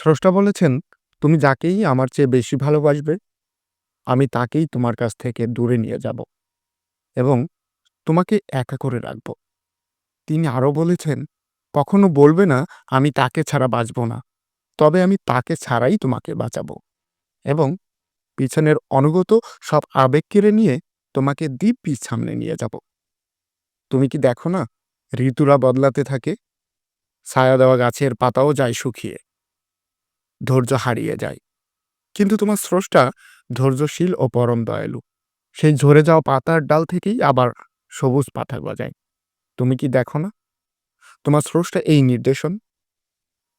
স্রষ্টা বলেছেন, "তুমি যাকেই আমার চেয়ে বেশি ভালোবাসবে, আমি তাকেই তোমার কাছ থেকে দূরে নিয়ে যাব এবং তোমাকে একা করে রাখব।" তিনি আরও বলেছেন, "কখনো বলবে না, আমি তাকে ছাড়া বাঁচব না। তবে আমি তাকে ছাড়াই তোমাকে বাঁচাবো এবং পিছনের অনুগত সব আবেগ কেড়ে নিয়ে তোমাকে দিব্যি সামনে নিয়ে যাব। তুমি কি দেখো না, ঋতুরা বদলাতে থাকে, ছায়া দেওয়া গাছের পাতাও যায় শুকিয়ে, ধৈর্য হারিয়ে যায়। কিন্তু তোমার স্রষ্টা ধৈর্যশীল ও পরম দয়ালু। সেই ঝরে যাওয়া পাতার ডাল থেকেই আবার সবুজ পাতা গজায়। তুমি কি দেখো না? তোমার স্রষ্টা এই নির্দেশন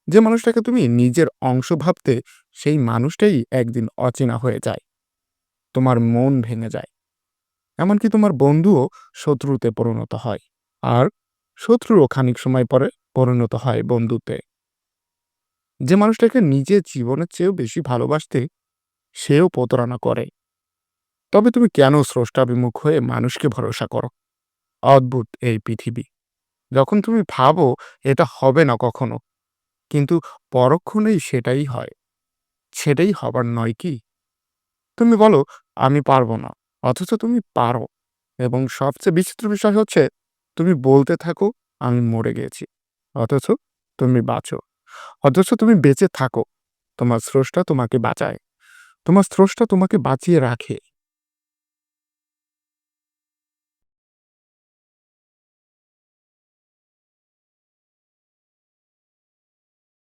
যে মানুষটাকে তুমি নিজের অংশ ভাবতে সেই মানুষটাই একদিন অচেনা হয়ে যায় তোমার মন ভেঙে যায় এমনকি তোমার বন্ধুও শত্রুতে পরিণত হয় আর শত্রুও খানিক সময় পরে পরিণত হয় বন্ধুতে যে মানুষটাকে নিজের জীবনের চেয়েও বেশি ভালোবাসতে সেও প্রতারণা করে। তবে তুমি কেন স্রষ্টাভিমুখ হয়ে মানুষকে ভরসা করো? অদ্ভুত এই পৃথিবী। যখন তুমি ভাবো এটা হবে না কখনো, কিন্তু পরক্ষণেই সেটাই হয়। সেটাই হবার নয় কি? তুমি বলো, আমি পারব না, অথচ তুমি পারো। এবং সবচেয়ে বিচিত্র বিষয় হচ্ছে, তুমি বলতে থাকো, আমি মরে গেছি, অথচ তুমি বাঁচো। অথচ তুমি বেঁচে থাকো। তোমার স্রষ্টা তোমাকে বাঁচায়। তোমার স্রষ্টা তোমাকে বাঁচিয়ে রাখে।